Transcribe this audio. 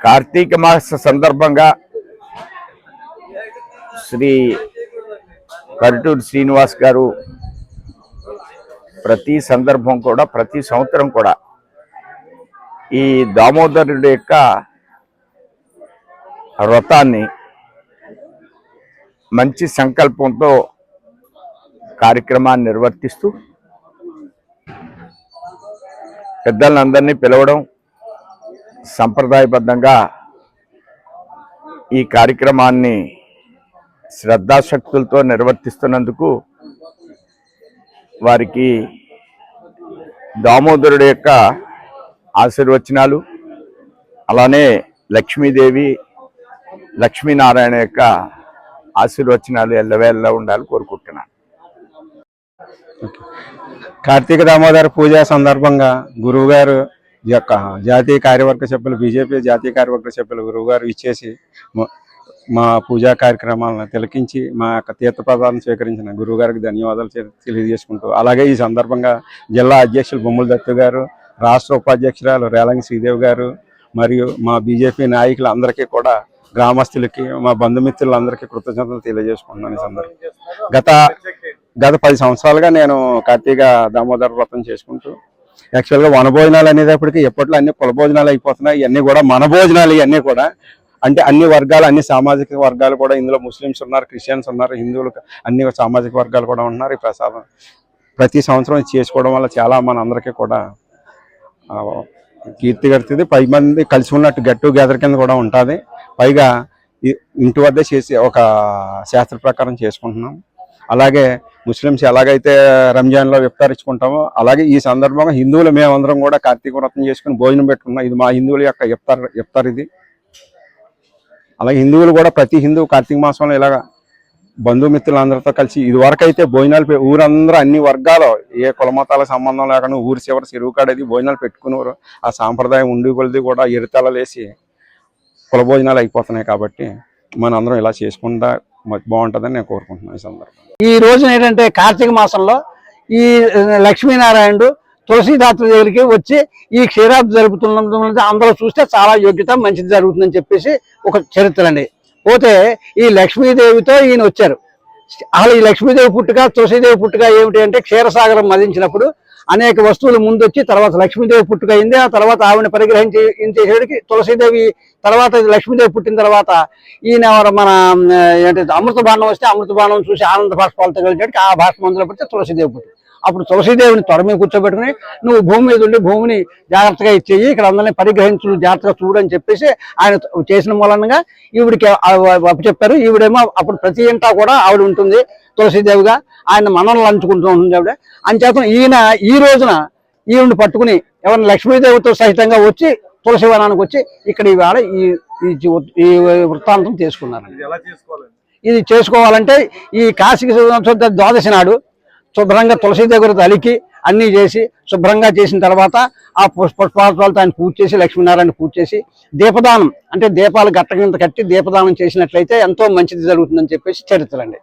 కార్తీక మాస సందర్భంగా శ్రీ కరుటూరు శ్రీనివాస్ గారు ప్రతి సందర్భం కూడా ప్రతి సంవత్సరం కూడా ఈ దామోదరుడి యొక్క వ్రతాన్ని మంచి సంకల్పంతో కార్యక్రమాన్ని నిర్వర్తిస్తూ పెద్దలందరినీ పిలవడం సంప్రదాయబద్ధంగా ఈ కార్యక్రమాన్ని శ్రద్ధాశక్తులతో నిర్వర్తిస్తున్నందుకు వారికి దామోదరుడు యొక్క ఆశీర్వచనాలు అలానే లక్ష్మీదేవి లక్ష్మీనారాయణ యొక్క ఆశీర్వచనాలు ఎల్లవేళ్ళ ఉండాలని కోరుకుంటున్నాను. కార్తీక దామోదర పూజ సందర్భంగా గురువుగారు యొక్క జాతీయ కార్యవర్గ సభ్యులు బీజేపీ జాతీయ కార్యవర్గ సభ్యులు గురువుగారు ఇచ్చేసి మ- పూజా కార్యక్రమాలను తిలకించి మా యొక్క తీర్థప్రదాలను స్వీకరించిన గురువుగారికి ధన్యవాదాలు తెలియజేసుకుంటూ అలాగే ఈ సందర్భంగా జిల్లా అధ్యక్షులు బొమ్మల దత్తు గారు రాష్ట్ర ఉపాధ్యక్షురాలు రేలంగి శ్రీదేవి గారు మరియు మా బీజేపీ నాయకులందరికీ కూడా గ్రామస్తులకి మా బంధుమిత్రులందరికీ కృతజ్ఞతలు తెలియజేసుకుంటున్నాను ఈ సందర్భంగా. గత గత పది సంవత్సరాలుగా నేను కార్తీక దామోదర వ్రతం చేసుకుంటూ యాక్చువల్గా వన భోజనాలు అనేటప్పటికి ఎప్పట్లో అన్ని కుల భోజనాలు అయిపోతున్నాయి. ఇవన్నీ కూడా మన భోజనాలు ఇవన్నీ కూడా. అంటే అన్ని వర్గాలు అన్ని సామాజిక వర్గాలు కూడా ఇందులో ముస్లిమ్స్ ఉన్నారు క్రిస్టియన్స్ ఉన్నారు హిందువులు అన్ని సామాజిక వర్గాలు కూడా ఉన్నారు. ఈ ప్రసాదం ప్రతి సంవత్సరం ఇది చేసుకోవడం వల్ల చాలా మన అందరికీ కూడా కీర్తి కడుతుంది పది మంది కలిసి ఉన్నట్టు గెట్ టుగెదర్ కింద కూడా ఉంటుంది. పైగా ఇంటి వద్ద చేసి ఒక శాస్త్ర ప్రకారం చేసుకుంటున్నాం. అలాగే ముస్లిమ్స్ ఎలాగైతే రంజాన్లో విప్తరించుకుంటామో అలాగే ఈ సందర్భంగా హిందువులు మేమందరం కూడా కార్తీక వ్రతం చేసుకుని భోజనం పెట్టుకున్నాం ఇది మా హిందువుల యొక్క ఇఫ్తార్ ఇఫ్తార్ ఇది. అలాగే హిందువులు కూడా ప్రతి హిందువు కార్తీక మాసంలో ఇలాగ బంధుమిత్రులందరితో కలిసి ఇది భోజనాలు పె- ఊరందరూ అన్ని వర్గాలు ఏ కులమతాల సంబంధం లేకుండా ఊరి చివరి చెరువు కాడేది భోజనాలు పెట్టుకునేవారు ఆ సాంప్రదాయం ఉండి కొలిది కూడా ఎరితలలేసి కుల భోజనాలు అయిపోతున్నాయి కాబట్టి మనందరం ఇలా చేసుకుంటా బాగుంటుందని నేను కోరుకుంటున్నాను ఈ సందర్భంగా. ఈ రోజున ఏంటంటే కార్తీక మాసంలో ఈ లక్ష్మీనారాయణుడు తులసీదాత్ర దగ్గరికి వచ్చి ఈ క్షీరాబ్ది జరుపుతున్న అందరూ చూస్తే చాలా యోగ్యత మంచిది జరుగుతుందని చెప్పేసి ఒక చరిత్ర అండి. పోతే ఈ లక్ష్మీదేవితో ఈయన వచ్చారు. అసలు ఈ లక్ష్మీదేవి పుట్టుక తులసీదేవి పుట్టుక ఏమిటి అంటే క్షీరసాగరం మదించినప్పుడు అనేక వస్తువులు ముందు వచ్చి తర్వాత లక్ష్మీదేవి పుట్టుకయింది ఆ తర్వాత ఆవిడ పరిగ్రహించి చేసేటికి తులసీదేవి తర్వాత లక్ష్మీదేవి పుట్టిన తర్వాత ఈయన మన ఆ, ఏంటి అమృత బాణం వస్తే అమృత బాణం చూసి ఆనంద బాష్పాలతో కలిగేటికి ఆ భాష మందులో పెడితే తులసీదేవి పుట్టింది. అప్పుడు తులసీదేవిని త్వర మీద కూర్చోబెట్టుకుని నువ్వు భూమి మీద ఉండి భూమిని జాగ్రత్తగా ఇచ్చేయి ఇక్కడ అందరినీ పరిగ్రహించు జాగ్రత్తగా చూడని చెప్పేసి ఆయన చేసిన మూలంగా ఈవిడికి చెప్పారు. ఈవిడేమో అప్పుడు ప్రతి ఇంటా కూడా ఆవిడ ఉంటుంది తులసీదేవిగా. ఆయన మనల్ని అంచుకుంటూ ఉంటుంది ఆవిడ. అంచేతం ఈయన ఈ రోజున ఈవిని పట్టుకుని ఎవరిని లక్ష్మీదేవితో సహితంగా వచ్చి తులసి వనానికి వచ్చి ఇక్కడ ఈవేళ ఈ ఈ వృత్తాంతం తీసుకున్నారు ఇది చేసుకోవాలంటే ఈ కాశీకి శుద్ధ ద్వాదశి నాడు శుభ్రంగా తులసి దగ్గర తలికి అన్నీ చేసి శుభ్రంగా చేసిన తర్వాత ఆ పుష్పాలతో ఆయన పూజ చేసి లక్ష్మీనారాయణ పూజ చేసి దీపదానం అంటే దీపాలు గట్ట కింద కట్టి దీపదానం చేసినట్లయితే ఎంతో మంచిది జరుగుతుందని చెప్పేసి చరిత్ర అండి.